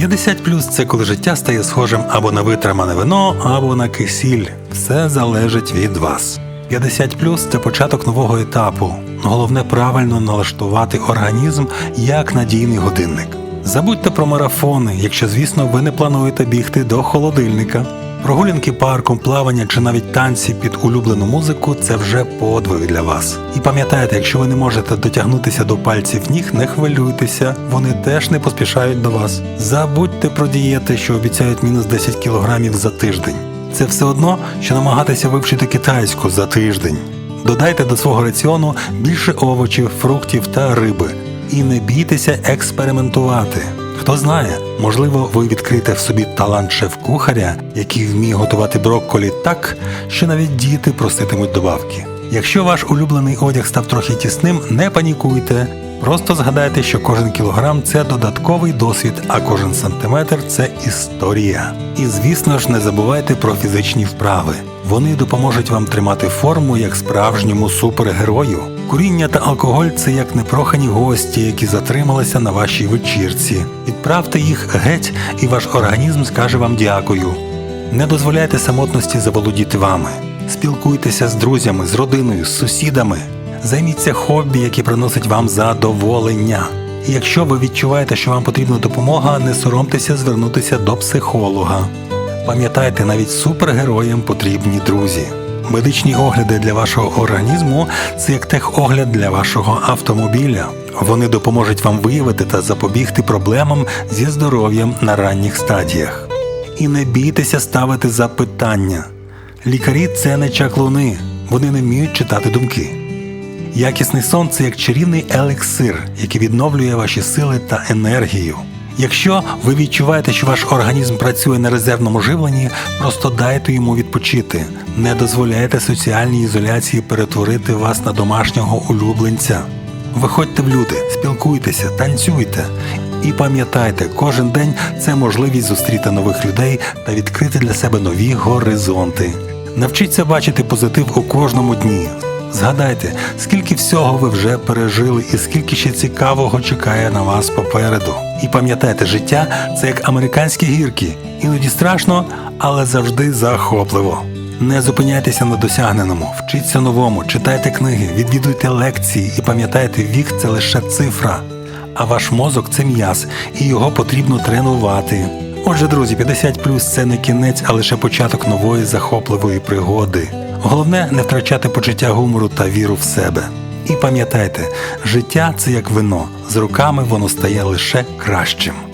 50 плюс це коли життя стає схожим або на витримане вино, або на кисіль. Все залежить від вас. 50 плюс це початок нового етапу. Головне правильно налаштувати організм як надійний годинник. Забудьте про марафони, якщо, звісно, ви не плануєте бігти до холодильника. Прогулянки парком, плавання чи навіть танці під улюблену музику це вже подвиг для вас. І пам'ятайте, якщо ви не можете дотягнутися до пальців ніг, не хвилюйтеся, вони теж не поспішають до вас. Забудьте про дієти, що обіцяють мінус 10 кілограмів за тиждень. Це все одно, що намагатися вивчити китайську за тиждень. Додайте до свого раціону більше овочів, фруктів та риби. І не бійтеся експериментувати. Хто знає, можливо, ви відкрите в собі талант шеф-кухаря, який вміє готувати брокколі так, що навіть діти проситимуть добавки. Якщо ваш улюблений одяг став трохи тісним, не панікуйте. Просто згадайте, що кожен кілограм це додатковий досвід, а кожен сантиметр це історія. І звісно ж, не забувайте про фізичні вправи. Вони допоможуть вам тримати форму як справжньому супергерою. Куріння та алкоголь це як непрохані гості, які затрималися на вашій вечірці. Відправте їх геть, і ваш організм скаже вам дякую. Не дозволяйте самотності заволодіти вами. Спілкуйтеся з друзями, з родиною, з сусідами. Займіться хобі, які приносять вам задоволення. Якщо ви відчуваєте, що вам потрібна допомога, не соромтеся звернутися до психолога. Пам'ятайте, навіть супергероям потрібні друзі. Медичні огляди для вашого організму це як техогляд для вашого автомобіля. Вони допоможуть вам виявити та запобігти проблемам зі здоров'ям на ранніх стадіях. І не бійтеся ставити запитання. Лікарі це не чаклуни, вони не вміють читати думки. Якісний сон це як чарівний елексир, який відновлює ваші сили та енергію. Якщо ви відчуваєте, що ваш організм працює на резервному живленні, просто дайте йому відпочити. Не дозволяйте соціальній ізоляції перетворити вас на домашнього улюбленця. Виходьте в люди, спілкуйтеся, танцюйте. І пам'ятайте, кожен день це можливість зустріти нових людей та відкрити для себе нові горизонти. Навчіться бачити позитив у кожному дні. Згадайте, скільки всього ви вже пережили і скільки ще цікавого чекає на вас попереду. І пам'ятайте, життя це як американські гірки. Іноді страшно, але завжди захопливо. Не зупиняйтеся на досягненому, вчіться новому, читайте книги, відвідуйте лекції і пам'ятайте, вік це лише цифра. А ваш мозок це м'яз, і його потрібно тренувати. Отже, друзі, 50 плюс це не кінець, а лише початок нової захопливої пригоди. Головне не втрачати почуття гумору та віру в себе. І пам'ятайте, життя це як вино, з роками воно стає лише кращим.